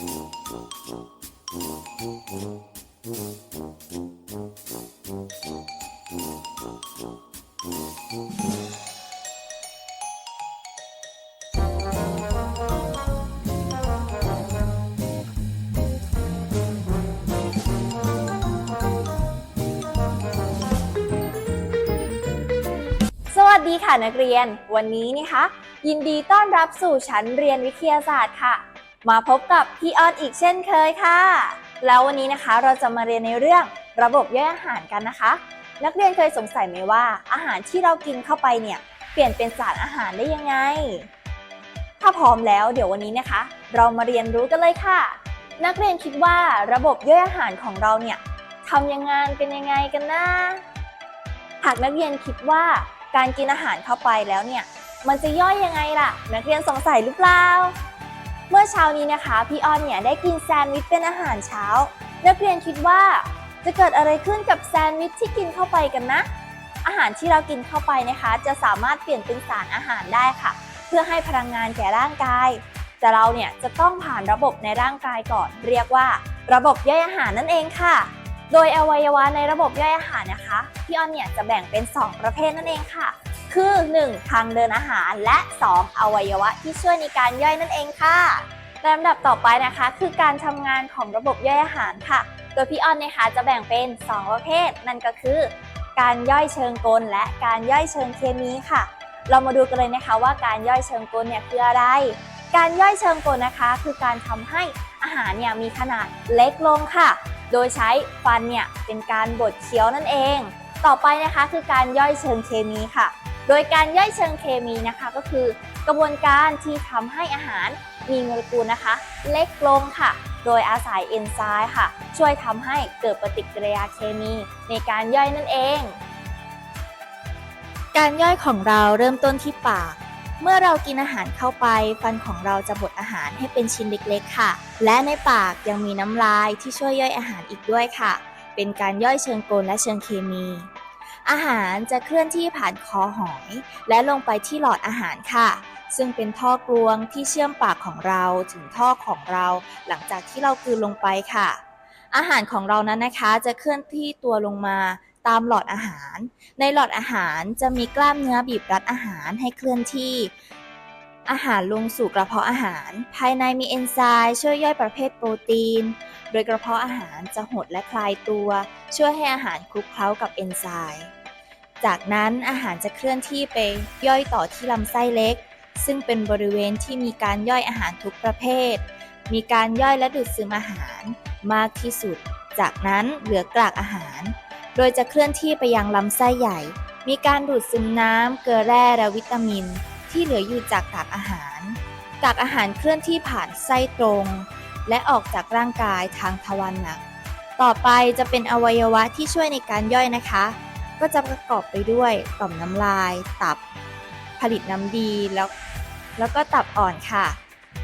สวัสดีค่ะนักเรียน วันนี้นะคะ ยินดีต้อนรับสู่ชั้นเรียนวิทยาศาสตร์ค่ะ มาพบกับพี่ออนอีกเช่นเคยค่ะ แล้ววันนี้นะคะเราจะมาเรียนในเรื่องระบบย่อยอาหารกันนะคะ นักเรียนเคยสงสัยไหมว่า อาหารที่เรากินเข้าไปเนี่ยเปลี่ยนเป็นสารอาหารได้ยังไง ถ้าพร้อมแล้วเดี๋ยววันนี้นะคะ เรามาเรียนรู้กันเลยค่ะ นักเรียนคิดว่าระบบย่อยอาหารของเราเนี่ยทำยังไงกันยังไงกันนะหากนักเรียนคิดว่าการกินอาหารเข้าไปแล้วเนี่ยมันจะย่อยยังไงล่ะ นักเรียนสงสัยหรือเปล่า เมื่อเช้านี้นะคะ พี่ออนเนี่ยได้กินแซนด์วิชเป็นอาหารเช้า นักเรียนคิดว่าจะเกิดอะไรขึ้นกับแซนด์วิชที่กินเข้าไปกันนะ อาหารที่เรากินเข้าไปนะคะ จะสามารถเปลี่ยนเป็นสารอาหารได้ค่ะ เพื่อให้พลังงานแก่ร่างกาย แต่เราเนี่ยจะต้องผ่านระบบในร่างกายก่อน เรียกว่า ระบบย่อยอาหารนั่นเองค่ะ โดยอวัยวะในระบบย่อยอาหารนะคะ พี่ออนเนี่ยจะแบ่งเป็น 2 ประเภทนั่นเองค่ะ คือ 1. ทางเดินอาหารและ 2. อวัยวะที่ช่วยในการย่อยนั่นเองค่ะลำดับต่อไปนะคะ คือการทำงานของระบบย่อยอาหารค่ะ โดยพี่ออนนะคะจะแบ่งเป็น 2 ประเภท นั่นก็คือ การย่อยเชิงกลและการย่อยเชิงเคมีค่ะ เรามาดูกันเลยนะคะว่าการย่อยเชิงกลเนี่ยคืออะไร การย่อยเชิงกลนะคะ คือการทำให้อาหารเนี่ยมีขนาดเล็กลงค่ะ โดยใช้ฟันเนี่ยเป็นการบดเคี้ยวนั่นเอง ต่อไปนะคะคือการย่อยเชิงเคมีค่ะ โดยการย่อยเชิงเคมีนะคะก็คือกระบวนการที่ทำให้อาหารมีโมเลกุลนะคะ เล็กลงค่ะ โดยอาศัยเอนไซม์ค่ะ ช่วยทำให้เกิดปฏิกิริยาเคมีในการย่อยนั่นเอง การย่อยของเราเริ่มต้นที่ปากเมื่อเรากินอาหารเข้าไป ฟันของเราจะบดอาหารให้เป็นชิ้นเล็กๆ ค่ะ และในปากยังมีน้ำลายที่ช่วยย่อยอาหารอีกด้วยค่ะ เป็นการย่อยเชิงกลและเชิงเคมี อาหารจะเคลื่อนที่ผ่านคอหอย และลงไปที่หลอดอาหารค่ะ ซึ่งเป็นท่อกลวงที่เชื่อมปากของเราถึงท่อของเรา หลังจากที่เรากลืนลงไปค่ะ อาหารของเรานั้นนะคะจะเคลื่อนที่ตัวลงมาตามหลอดอาหาร ในหลอดอาหารจะมีกล้ามเนื้อบีบรัดอาหารให้เคลื่อนที่ อาหารลงสู่กระเพาะอาหาร ภายในมีเอนไซม์ช่วยย่อยประเภทโปรตีน โดยกระเพาะอาหารจะหดและคลายตัว ช่วยให้อาหารคลุกเคล้ากับเอนไซม์ จากนั้นอาหารจะเคลื่อนที่ไปย่อยต่อที่ลำไส้เล็ก ซึ่งเป็นบริเวณที่มีการย่อยอาหารทุกประเภท มีการย่อยและดูดซึมอาหารมากที่สุด จากนั้นเหลือกากอาหาร โดยจะเคลื่อนที่ไปยังลำไส้ใหญ่ มีการดูดซึมน้ำเกลือแร่และวิตามิน ที่เหลืออยู่จากกากอาหารกากอาหารเคลื่อนที่ผ่านไส้ตรง และออกจากร่างกายทางทวารหนัก ต่อไปจะเป็นอวัยวะที่ช่วยในการย่อยนะคะ ก็จะประกอบไปด้วยต่อมน้ำลาย ตับ ผลิตน้ำดีแล้วแล้วก็ตับอ่อนค่ะ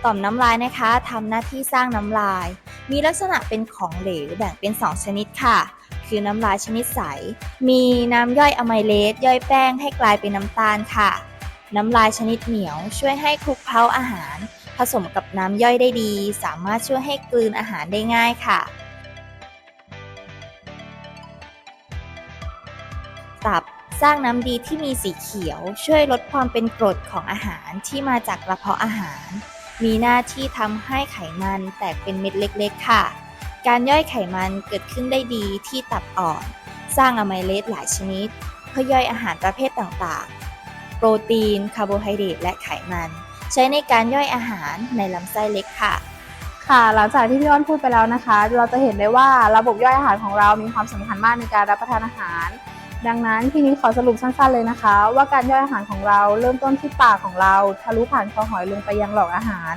ต่อมน้ำลายนะคะทำหน้าที่สร้างน้ำลาย มีลักษณะเป็นของเหลวแบ่งเป็น 2 ชนิดค่ะ คือน้ำลายชนิดใส มีน้ำย่อยอะไมเลสย่อยแป้งให้กลายเป็นน้ำตาลค่ะ น้ำลายชนิดเหนียวช่วยให้คลุกเคล้าอาหาร ผสมกับน้ำย่อยได้ดี สามารถช่วยให้กลืนอาหารได้ง่ายค่ะ ตับ สร้างน้ำดีที่มีสีเขียว ช่วยลดความเป็นกรดของอาหารที่มาจากกระเพาะอาหาร มีหน้าที่ทำให้ไขมันแตกเป็นเม็ดเล็กๆ ค่ะ การย่อยไขมันเกิดขึ้นได้ดีที่ตับอ่อน สร้างอะไมเลสหลายชนิด เพื่อย่อยอาหารประเภทต่างๆ โปรตีน คาร์โบไฮเดรตและไขมัน ใช้ในการย่อยอาหารในลำไส้เล็กค่ะค่ะหลังจากที่พี่อ้อนพูดไปแล้วนะคะ เราจะเห็นได้ว่าระบบย่อยอาหารของเรามีความสำคัญมากในการรับประทานอาหาร ดังนั้นพี่นี้ขอสรุปสั้นๆเลยนะคะ ว่าการย่อยอาหารของเราเริ่มต้นที่ปากของเราทะลุผ่านคอหอยลงไปยังหลอดอาหาร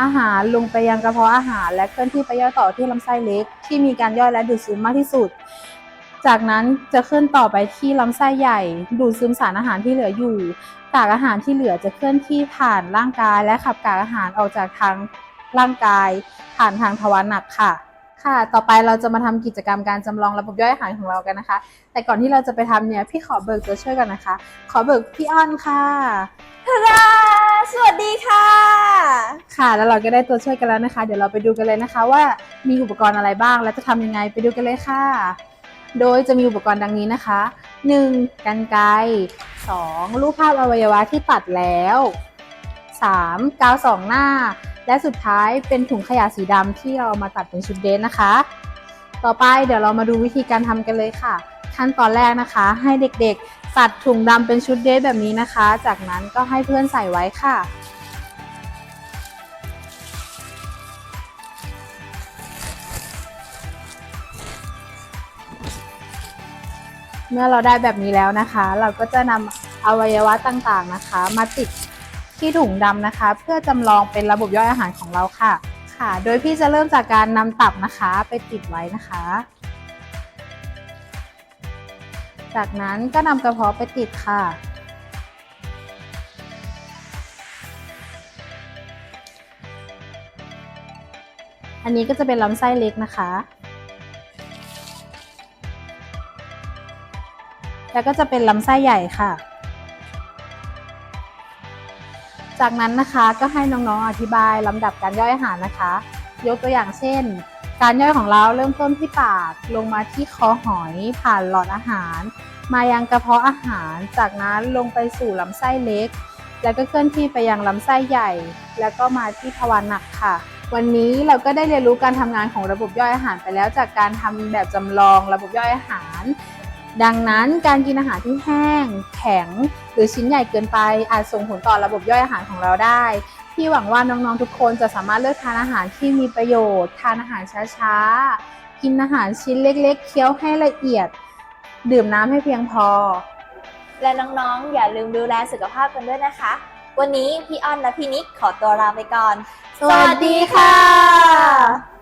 อาหารลงไปยังกระเพาะอาหาร และเคลื่อนที่ไปย่อยต่อที่ลำไส้เล็ก ที่มีการย่อยและดูดซึมมากที่สุด จากนั้นจะเคลื่อนต่อไปที่ลำไส้ใหญ่ ดูดซึมสารอาหารที่เหลืออยู่กากอาหารที่เหลือจะเคลื่อนที่ผ่านร่างกาย และขับกากอาหารออกจากทางร่างกาย ผ่านทางทวารหนักค่ะ ค่ะ ต่อไปเราจะมาทำกิจกรรมการจำลองระบบย่อยอาหารของเรากันนะคะ แต่ก่อนที่เราจะไปทำเนี่ย พี่ขอเบิกตัวช่วยกันนะคะ ขอเบิกพี่อ้อนค่ะทาราสวัสดีค่ะ ค่ะแล้วเราก็ได้ตัวช่วยกันแล้วนะคะ เดี๋ยวเราไปดูกันเลยนะคะ ว่ามีอุปกรณ์อะไรบ้าง และจะทำยังไงไปดูกันเลยค่ะ โดยจะมีอุปกรณ์ดังนี้นะคะ 1. กันไกร 2. รูปภาพอวัยวะที่ตัดแล้ว 3. กาวสองหน้า และสุดท้ายเป็นถุงขยะสีดำที่เราเอามาตัดเป็นชุดเดรสนะคะ ต่อไปเดี๋ยวเรามาดูวิธีการทำกันเลยค่ะ ขั้นตอนแรกนะคะ ให้เด็กๆตัดถุงดำเป็นชุดเดรสแบบนี้นะคะ จากนั้นก็ให้เพื่อนใส่ไว้ค่ะเมื่อเราได้แบบนี้แล้วนะคะ เราก็จะนำอวัยวะต่างๆนะคะ มาติด ที่ถุงดำนะคะ เพื่อจำลองเป็นระบบย่อยอาหารของเราค่ะ ค่ะ โดยพี่จะเริ่มจากการนำตับนะคะ ไปติดไว้นะคะ จากนั้นก็นำกระเพาะไปติดค่ะ อันนี้ก็จะเป็นลำไส้เล็กนะคะแล้วก็จะเป็นลำไส้ใหญ่ค่ะ จากนั้นนะคะก็ให้น้องๆอธิบายลำดับการย่อยอาหารนะคะ ยกตัวอย่างเช่น การย่อยของเราเริ่มต้นที่ปากลงมาที่คอหอยผ่านหลอดอาหาร มายังกระเพาะอาหาร จากนั้นลงไปสู่ลำไส้เล็ก แล้วก็เคลื่อนที่ไปยังลำไส้ใหญ่ แล้วก็มาที่ทวารหนักค่ะ วันนี้เราก็ได้เรียนรู้การทำงานของระบบย่อยอาหารไปแล้วจากการทำแบบจำลองระบบย่อยอาหาร ดังนั้นการกินอาหารที่แห้ง แข็ง หรือชิ้นใหญ่เกินไปอาจส่งผลต่อระบบย่อยอาหารของเราได้ พี่หวังว่าน้องๆทุกคนจะสามารถเลือกทานอาหารที่มีประโยชน์ ทานอาหารช้าๆ กินอาหารชิ้นเล็กๆ เคี้ยวให้ละเอียด ดื่มน้ำให้เพียงพอ และน้องๆ อย่าลืมดูแลสุขภาพกันด้วยนะคะ วันนี้พี่อ้อนและพี่นิกขอตัวลาไปก่อน สวัสดีค่ะ